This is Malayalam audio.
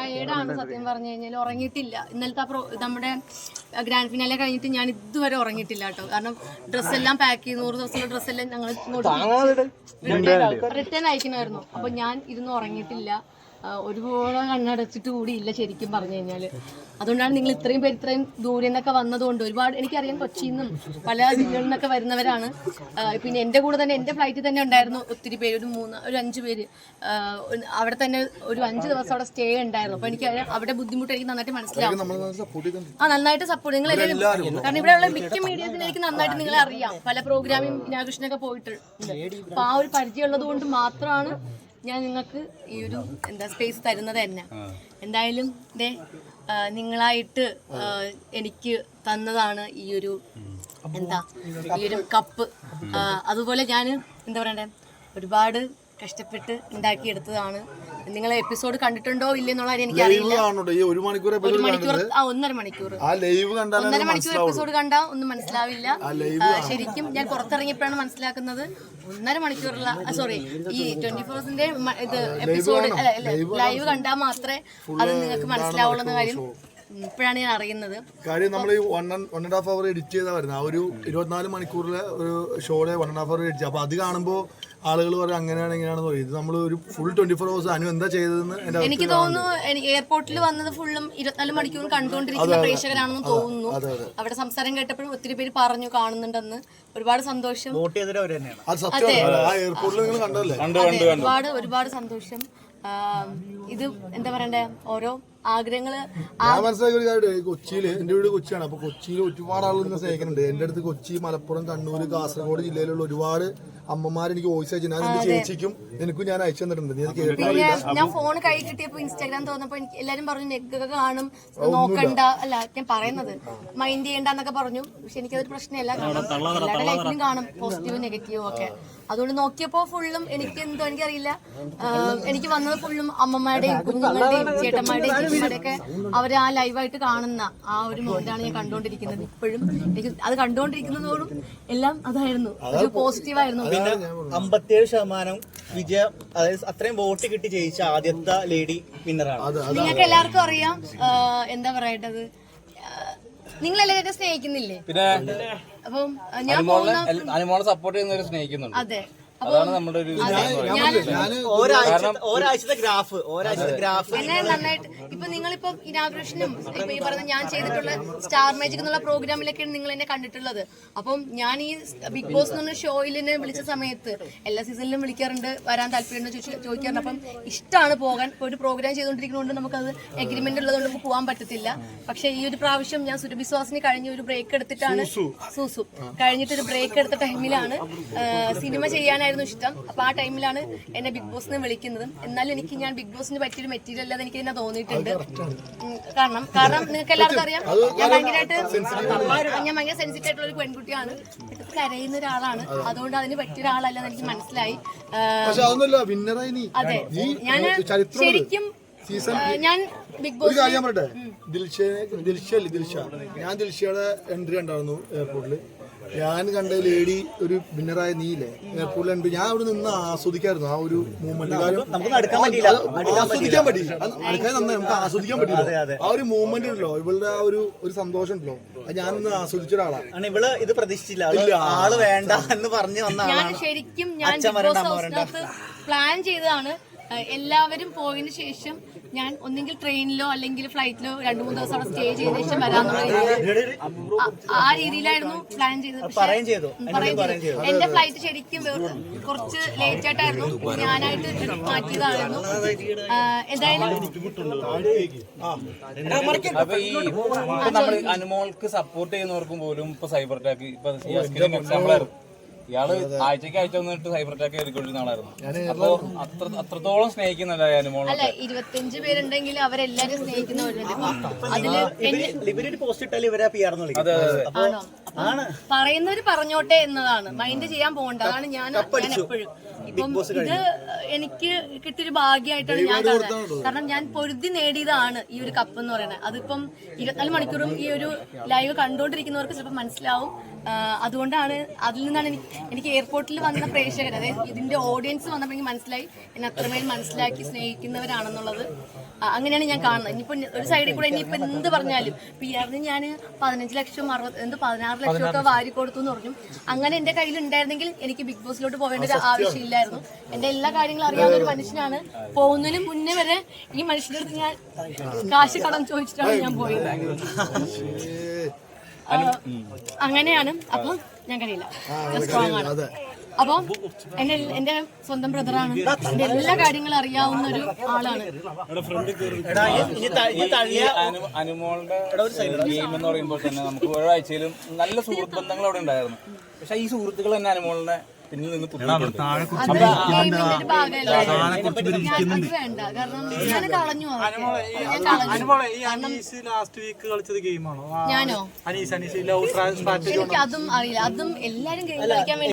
ടയേർഡാണ് സത്യം പറഞ്ഞു കഴിഞ്ഞാൽ ഉറങ്ങിയിട്ടില്ല. ഇന്നലത്തെ പ്രോ നമ്മുടെ ഗ്രാൻഡ് ഫിനാലെ കഴിഞ്ഞിട്ട് ഞാൻ ഇതുവരെ ഉറങ്ങിയിട്ടില്ല കേട്ടോ. കാരണം ഡ്രസ്സെല്ലാം പാക്ക് ചെയ്ത് നൂറ് ദിവസമുള്ള ഡ്രസ്സെല്ലാം ഞങ്ങൾ റിട്ടേൺ അയക്കണമായിരുന്നു. അപ്പൊ ഞാൻ ഇരുന്ന് ഉറങ്ങിയിട്ടില്ല. ആ, ഒരുപാട് കണ്ണടച്ചിട്ട് കൂടി ഇല്ല ശരിക്കും പറഞ്ഞു കഴിഞ്ഞാൽ. അതുകൊണ്ടാണ് നിങ്ങൾ ഇത്രയും പേര് ഇത്രയും ദൂരെ നിന്നൊക്കെ വന്നതുകൊണ്ട് ഒരുപാട് എനിക്കറിയാം കൊച്ചിയിൽ നിന്നും പല ജില്ലകളിൽ നിന്നൊക്കെ വരുന്നവരാണ്. പിന്നെ എന്റെ കൂടെ തന്നെ എന്റെ ഫ്ലൈറ്റിൽ തന്നെ ഉണ്ടായിരുന്നു ഒത്തിരി പേര് ഒരു മൂന്ന് ഒരു അഞ്ച് പേര്. അവിടെ തന്നെ ഒരു അഞ്ച് ദിവസം അവിടെ സ്റ്റേ ഉണ്ടായിരുന്നു. അപ്പൊ എനിക്ക് അവിടെ ബുദ്ധിമുട്ട് എനിക്ക് നന്നായിട്ട് മനസ്സിലാവും. ആ നന്നായിട്ട് സപ്പോർട്ട് നിങ്ങൾ കാരണം ഇവിടെയുള്ള മിക്ക മീഡിയസിന് എനിക്ക് നന്നായിട്ട് നിങ്ങളെ അറിയാം. പല പ്രോഗ്രാമിൽ വിനാകൃഷ്ണനൊക്കെ പോയിട്ടുണ്ട്. അപ്പൊ ആ ഒരു പരിചയമുള്ളത് കൊണ്ട് മാത്രമാണ് ഞാൻ നിങ്ങൾക്ക് ഈ ഒരു എന്താ സ്പേസ് തരുന്നത് തന്നെ. എന്തായാലും ദേ നിങ്ങളായിട്ട് എനിക്ക് തന്നതാണ് ഈ ഒരു എന്താ ഈ ഒരു കപ്പ് അതുപോലെ ഞാൻ എന്താ പറയണ്ടേ ഒരുപാട് കഷ്ടപ്പെട്ട് ഉണ്ടാക്കിയെടുത്തതാണ്. നിങ്ങൾ എപ്പിസോഡ് കണ്ടിട്ടുണ്ടോ ഇല്ലെന്നുള്ള എനിക്ക് അറിയില്ല കാണുന്നുണ്ട് ഈ ഒരു മണിക്കൂർ ഒരു മണിക്കൂർ ആ ഒന്നര മണിക്കൂർ. ആ ലൈവ് ഒന്നര മണിക്കൂർ എപ്പിസോഡ് കണ്ടാ ഒന്നും മനസ്സിലാവില്ല. ആ, ശരിക്കും ഞാൻ പുറത്തിറങ്ങിയപ്പോഴാണ് മനസ്സിലാക്കുന്നത്. ഒന്നര മണിക്കൂറുള്ള സോറി ഈ ട്വന്റി ഫോർസിന്റെ ഇത് എപ്പിസോഡ് ലൈവ് കണ്ടാൽ മാത്രമേ അത് നിങ്ങൾക്ക് മനസ്സിലാവുള്ളൂ എന്ന കാര്യം ഇപ്പോഴാണ് ഞാൻ അറിയുന്നത്. കാര്യം നമ്മൾ ഈ one one and half hour edit ചെയ്താൽ വരുന്നത് ആ ഒരു ഇരുപത്തിനാല് മണിക്കൂറിലെ ഒരു ഷോയുടെ one and half hour edit അപ്പോൾ അത് കാണുമ്പോൾ ആളുകൾ പറയും അങ്ങനെയാണ് ഇങ്ങനെയാണെന്ന് പറയും. ഇത് നമ്മൾ ഒരു ഫുൾ ട്വന്റി ഫോർ ഹവേഴ്സ് അനു എന്താ ചെയ്തതെന്ന് എന്റെ എനിക്ക് തോന്നുന്നു എനിക്ക് എയർപോർട്ടിൽ വന്നത് ഫുള്ളും ഇരുപത്തിനാല് മണിക്കൂർ കണ്ടുകൊണ്ടിരിക്കുന്ന പ്രേക്ഷകരാണെന്ന് തോന്നുന്നു. അവിടെ സംസാരം കേട്ടപ്പോഴും ഒത്തിരി പേര് പറഞ്ഞു കാണുന്നുണ്ടെന്ന്. ഒരുപാട് സന്തോഷം. വോട്ട് ചെയ്തിട്ട് അവർ തന്നെയാണ്. അത് സത്യമാണ് ആ എയർപോർട്ടിൽ നിങ്ങൾ കണ്ടല്ലേ അതെ, ഒരുപാട് ഒരുപാട് സന്തോഷം. ഇത് എന്താ പറയണ്ടേ? ഓരോ ആഗ്രഹങ്ങൾ ഞാൻ മനസ്സിലാക്കിയ ഒരു കാര്യം കൊച്ചിയിൽ എന്റെ വീട് കൊച്ചിയാണ്. അപ്പൊ കൊച്ചിയിൽ ഒരുപാട് ആളുകൾ ഇന്ന് സ്നേഹിക്കുന്നുണ്ട്. എന്റെ അടുത്ത് കൊച്ചി മലപ്പുറം കണ്ണൂർ കാസർഗോഡ് ജില്ലയിലുള്ള ഒരുപാട് അമ്മമാർ എനിക്ക് വോയിസ് അയച്ചു ഞാൻ എന്റെ ചേച്ചിക്കും എനിക്കും ഞാൻ അയച്ചു തന്നിട്ടുണ്ട്. നീ പിന്നെ ഞാൻ ഫോൺ കൈ കിട്ടിയപ്പോ ഇൻസ്റ്റാഗ്രാം തോന്നപ്പോ എനിക്ക് എല്ലാരും പറഞ്ഞു നെഗൊക്കെ കാണും. നോക്കണ്ട. അല്ല ഞാൻ പറയുന്നത് മൈൻഡ് ചെയ്യണ്ടെന്നൊക്കെ പറഞ്ഞു. പക്ഷെ എനിക്കതൊരു പ്രശ്നമല്ല. കാരണം എല്ലാവരുടെ ലൈഫിലും കാണും. പോസിറ്റീവ് നെഗറ്റീവും ഒക്കെ. അതുകൊണ്ട് നോക്കിയപ്പോ ഫുള്ളും എനിക്ക് എന്തോ എനിക്കറിയില്ല. എനിക്ക് വന്നത് ഫുള്ളും അമ്മമാരുടെയും കുഞ്ഞുങ്ങളുടെയും ചേട്ടന്മാരുടെയും ചേച്ചിമാരുടെ ഒക്കെ അവർ ആ ലൈവായിട്ട് കാണുന്ന ആ ഒരു മോഡാണ് ഞാൻ കണ്ടുകൊണ്ടിരിക്കുന്നത് ഇപ്പോഴും. എനിക്ക് അത് കണ്ടുകൊണ്ടിരിക്കുന്നതോടും എല്ലാം അതായിരുന്നു. ഒരു പോസിറ്റീവായിരുന്നു. പിന്നെ അമ്പത്തിയേഴ് ശതമാനം വിജയം അതായത് അത്രയും വോട്ട് കിട്ടി ജയിച്ച ആദ്യത്തെ ലേഡി വിന്നറാണ്. നിങ്ങൾക്ക് എല്ലാവർക്കും അറിയാം എന്താ പറയേണ്ടത്? നിങ്ങൾ എല്ലാവരും സ്നേഹിക്കുന്നില്ലേ? പിന്നെ അപ്പം ഞാൻ അനുമോളെ സപ്പോർട്ട് ചെയ്യുന്നവരെ സ്നേഹിക്കുന്നുണ്ട്. അതെ. അതാണ് നമ്മുടെ ഒരു ഒരാഴ്ചത്തെ ഗ്രാഫ് ഒരാഴ്ചത്തെ ഗ്രാഫ്. നന്നായിട്ട്. ഇപ്പൊ നിങ്ങളിപ്പോ ഇനാഗ്രേഷനും ഇപ്പൊ ഈ പറഞ്ഞ ഞാൻ ചെയ്തിട്ടുള്ള സ്റ്റാർ മാജിക് എന്നുള്ള പ്രോഗ്രാമിലൊക്കെയാണ് നിങ്ങൾ എന്നെ കണ്ടിട്ടുള്ളത്. അപ്പം ഞാൻ ഈ ബിഗ് ബോസ് എന്ന് പറഞ്ഞ ഷോയിൽ എന്നെ വിളിച്ച സമയത്ത് എല്ലാ സീസണിലും വിളിക്കാറുണ്ട് വരാൻ താല്പര്യമുണ്ട് ചോദിച്ച് ചോദിക്കാറുണ്ട്. അപ്പം ഇഷ്ടമാണ് പോകാൻ. ഒരു പ്രോഗ്രാം ചെയ്തുകൊണ്ടിരിക്കുന്നതുകൊണ്ട് അത് എഗ്രിമെന്റ് ഉള്ളതുകൊണ്ട് നമുക്ക് പോകാൻ പറ്റത്തില്ല. പക്ഷെ ഈ ഒരു പ്രാവശ്യം ഞാൻ സുരഭിശ്വാസിന് കഴിഞ്ഞ ഒരു ബ്രേക്ക് എടുത്തിട്ടാണ് സൂസു. കഴിഞ്ഞിട്ട് ഒരു ബ്രേക്ക് എടുത്ത ടൈമിലാണ് സിനിമ ചെയ്യാനായിരുന്നു ഇഷ്ടം. അപ്പൊ ആ ടൈമിലാണ് എന്നെ ബിഗ് ബോസിന് വിളിക്കുന്നത്. എന്നാലും എനിക്ക് ഞാൻ ബിഗ് ബോസിന് പറ്റിയൊരു മെറ്റീരിയൽ അല്ലാതെ എനിക്ക് തന്നെ തോന്നിയിട്ടുണ്ട്. കാരണം കാരണം നിങ്ങൾക്ക് എല്ലാവർക്കും അറിയാം ഞാൻ ഭയങ്കരമായിട്ട് ഞാൻ ഭയങ്കര സെൻസിറ്റീവ് ആയിട്ടുള്ള ഒരു പെൺകുട്ടിയാണ്. കരയുന്ന ഒരാളാണ്. അതുകൊണ്ട് അതിന് പറ്റിയ ഒരാളല്ലെന്ന് എനിക്ക് മനസ്സിലായി. അതെ. ഞാൻ ശരിക്കും ഞാൻ ബിഗ് ബോസ് കാര്യം പറയട്ടെ? ദിൽഷ ദിൽഷ അല്ലേ ദിൽഷ? ഞാൻ ദിൽഷയുടെ എൻട്രി ഉണ്ടായിരുന്നു എയർപോർട്ടിൽ ഞാൻ കണ്ട ലേഡി ഒരു വിന്നറായ നീയില്ലേ എയർപോർട്ടിൽ എൻട്രി ഞാൻ അവിടെ നിന്ന് ആസ്വദിക്കായിരുന്നു. ആ ഒരു മൂവ്മെന്റ് നമുക്ക് നടക്കാൻ പറ്റിയില്ല. ആസ്വദിക്കാൻ പറ്റി നന്നായി നമുക്ക് ആസ്വദിക്കാൻ പറ്റില്ല. ആ ഒരു മൂവ്മെന്റ് ഉണ്ടല്ലോ. ഇവളുടെ ആ ഒരു ഒരു സന്തോഷം ഉണ്ടല്ലോ. അത് ഞാനൊന്ന് ആസ്വദിച്ച ഒരാളാണ്. ആണ് ഇവൾ ഇത് പ്രതീക്ഷിച്ചില്ല. ആൾ വേണ്ട എന്ന് പറഞ്ഞു വന്ന ഞാൻ ആളാണ്. ശരിക്കും ഞാൻ പ്ലാൻ ചെയ്തതാണ്. എല്ലാവരും പോയതിനു ശേഷം ഞാൻ ഒന്നെങ്കിൽ ട്രെയിനിലോ അല്ലെങ്കിൽ ഫ്ലൈറ്റിലോ രണ്ടു മൂന്ന് ദിവസം അവിടെ സ്റ്റേ ചെയ്ത ശേഷം വരാന്നുള്ള രീതിയിൽ ആ- രീതിയിലായിരുന്നു പ്ലാൻ ചെയ്തത്. പക്ഷേ-. എന്റെ ഫ്ലൈറ്റ് ശരിക്കും കുറച്ച് ലേറ്റ് ആയിട്ടായിരുന്നു. ഞാനായിട്ട് മാറ്റിയതായിരുന്നു. എന്തായാലും അനുമോൾക്ക് സപ്പോർട്ട് ചെയ്യുന്നവർക്കും പോലും ഇപ്പൊ സൈബർ അറ്റാക്ക് ഇപ്പൊ എക്സാമ്പിൾ ആയിരുന്നു. ഇയാൾ ആഴ്ചക്ക് ആഴ്ച വന്നിട്ട് സൈബർ അറ്റാക്ക് കയറിക്കൊണ്ടിരുന്ന ആളായിരുന്നു. അപ്പൊ അത്ര അത്രത്തോളം സ്നേഹിക്കുന്നില്ല അനുമോളെ അല്ല ഇരുപത്തിയഞ്ച് പേരുണ്ടെങ്കിൽ അവരെല്ലാരും പറയുന്നവര് പറഞ്ഞോട്ടെ എന്നതാണ്. മൈൻഡ് ചെയ്യാൻ പോകണ്ട. അതാണ് ഞാൻ ഞാൻ എപ്പോഴും ഇപ്പം ഇത് എനിക്ക് കിട്ടിയൊരു ഭാഗ്യമായിട്ടാണ് ഞാൻ കാണുന്നത്. കാരണം ഞാൻ പൊരുതി നേടിയതാണ് ഈ ഒരു കപ്പ് എന്ന് പറയുന്നത്. അതിപ്പം ഇരുപത്തിനാല് മണിക്കൂറും ഈ ഒരു ലൈവ് കണ്ടുകൊണ്ടിരിക്കുന്നവർക്ക് ചിലപ്പോൾ മനസ്സിലാവും. അതുകൊണ്ടാണ് അതിൽ നിന്നാണ് എനിക്ക് എനിക്ക് എയർപോർട്ടിൽ വന്ന പ്രേക്ഷകർ അതായത് ഇതിന്റെ ഓഡിയൻസ് വന്നപ്പോൾ എനിക്ക് മനസ്സിലായി. എന്നെ അത്രമേൽ മനസ്സിലാക്കി സ്നേഹിക്കുന്നവരാണെന്നുള്ളത്. അങ്ങനെയാണ് ഞാൻ കാണുന്നത്. ഇനിയിപ്പോ ഒരു സൈഡിൽ കൂടെ ഇനിയിപ്പോ എന്ത് പറഞ്ഞാലും പി ആറിന് ഞാൻ പതിനഞ്ച് ലക്ഷം അറുപത് എന്ത് പതിനാറ് ലക്ഷം ഒക്കെ വാരി കൊടുത്തു എന്ന് പറഞ്ഞു. അങ്ങനെ എന്റെ കയ്യിൽ ഉണ്ടായിരുന്നെങ്കിൽ എനിക്ക് ബിഗ് ബോസിലോട്ട് പോകേണ്ട ഒരു ആവശ്യമില്ലായിരുന്നു. എന്റെ എല്ലാ കാര്യങ്ങളും അറിയാവുന്ന ഒരു മനുഷ്യനാണ്. പോകുന്നതിന് മുന്നേ വരെ ഈ മനുഷ്യന്റെ അടുത്ത് ഞാൻ കാശ് കടം ചോദിച്ചിട്ടാണ് ഞാൻ പോയത്. അങ്ങനെയാണ്. അപ്പൊ ഞാൻ കഴിയില്ല സ്ട്രോങ് ആണ്. അപ്പൊ എന്റെ എന്റെ സ്വന്തം ബ്രദറാണ് എന്റെ എല്ലാ കാര്യങ്ങളും അറിയാവുന്ന ഒരു ആളാണ്. അനുമോളുടെ ഗെയിം എന്ന് പറയുമ്പോൾ തന്നെ നമുക്ക് ഒരാഴ്ചയിലും നല്ല സുഹൃത്ത് ബന്ധങ്ങൾ അവിടെ ഉണ്ടായിരുന്നു. പക്ഷെ ഈ സുഹൃത്തുക്കൾ തന്നെ അനുമോളിനെ പിന്നിൽ നിന്ന് കുത്തിയിട്ടുണ്ട് അത്. ഗെയിമിന്റെ ഒരു ഭാഗമല്ലേ? ഞാൻ അത് വേണ്ട. കാരണം ഞാൻ കളഞ്ഞു അത്. ഞാൻ കളഞ്ഞു. കാരണം ലാസ്റ്റ് വീക്ക് കളിച്ചത് ഗെയിമാണോ ഞാനോ? അനീസ് അനീസ് ലവ് സ്ട്രാറ്റജി എനിക്ക് അതും അറിയില്ല. അതും എല്ലാരും ഗെയിം കളിക്കാൻ വേണ്ടി